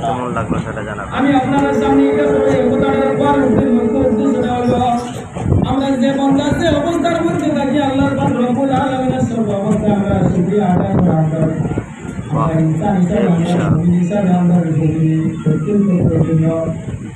কেমন লাগল সেটা হলো আমরা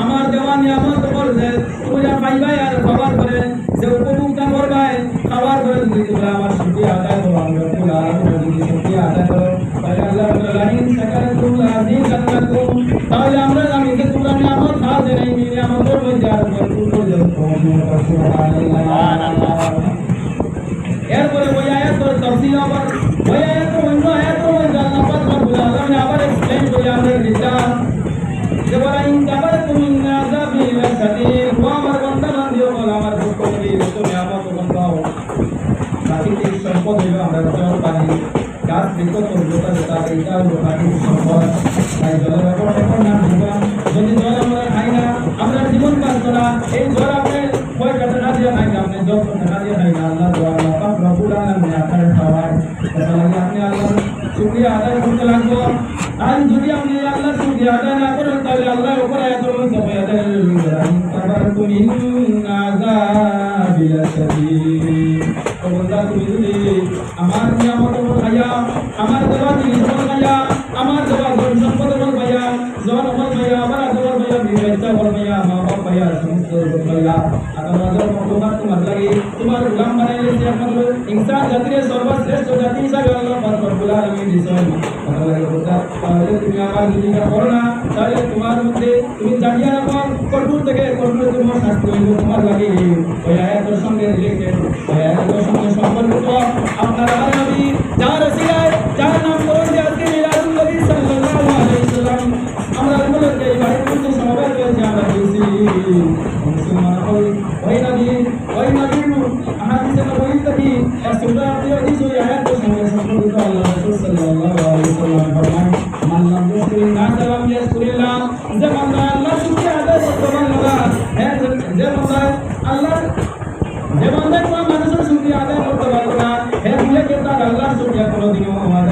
আমার দেওয়া নিয়ামত তুমি যা পাইবাই আর খাবার করে, যে উপভোক্তা করবাই, খাবার করে যদি তোমরা আমার শুকরিয়া আদায় করো আমি রব্বুল আলামিন যদি শুকরিয়া আদায় করো। তাহলে আল্লাহ রাব্বুল আলামিন শাকারাতুম লাযিকাতুম তাহলে আমরা জানি যে তোমরা নিয়ামত খাওয়া দেন এই নিয়ামতের মধ্যে আর ভরপুর যে বলা ইন কাবারতুম মিন আযাবি লাশাদীদ ও আমার বান্দা বান্দিও বল আমার দুঃখ করি তো নিয়ামত বন্দাও প্রাকৃতিক সম্পদ হইল আমরা জল পানি গাছ বৃক্ষ তরুলতা যেটা এইটা হলো প্রাকৃতিক সম্পদ আপনি আল্লাহ দোয়া আদায় করতে লাগবো আর যদি আপনি আল্লাহ শুকরিয়া আদায় না করেন তাহলে আল্লাহর উপর আয়াতুল মুস্তাফা আদায় করেন তাবারাকু মিন আযাবিল শাদীদ তো বন্ধা তুমি যদি আমার আমার মা বাপ ভাইয়া সমস্ত ভাইয়া আদর আদর তোমার তোমার লাগে তোমার গুলাম বানাইলে যে একমাত্র ইনসান জাতির সর্বশ্রেষ্ঠ জাতি হিসাবে আল্লাহ পাক রব্বুল আলামিন দিয়েছেন আমার লাগে বলতা তাহলে তুমি আমার যদি এটা করো না তাহলে তোমার মধ্যে তুমি জানিয়ে রাখো কঠোর থেকে কঠোর তোমার শাস্তি হইব তোমার লাগে ওই আয়াতের সঙ্গে রিলেটেড ওই আয়াতের সঙ্গে হাদিস ওই আয়াতের সঙ্গে সম্পর্কিত আল্লাহ রাসূল সাল্লাল্লাহু আলাইহি সাল্লাম ফরমান মান লাম ইয়াসকুরিন নাস লাম ইয়াসকুরিল্লাহ যে বান্দা আল্লাহ শুকরিয়া আদায় করতে পারল না হ্যাঁ যে বান্দা আল্লাহ যে বান্দা কোনো মানুষের শুকরিয়া আদায় করতে পারল না। হ্যাঁ তার আল্লাহর শুকরিয়া কোনোদিনও পারবে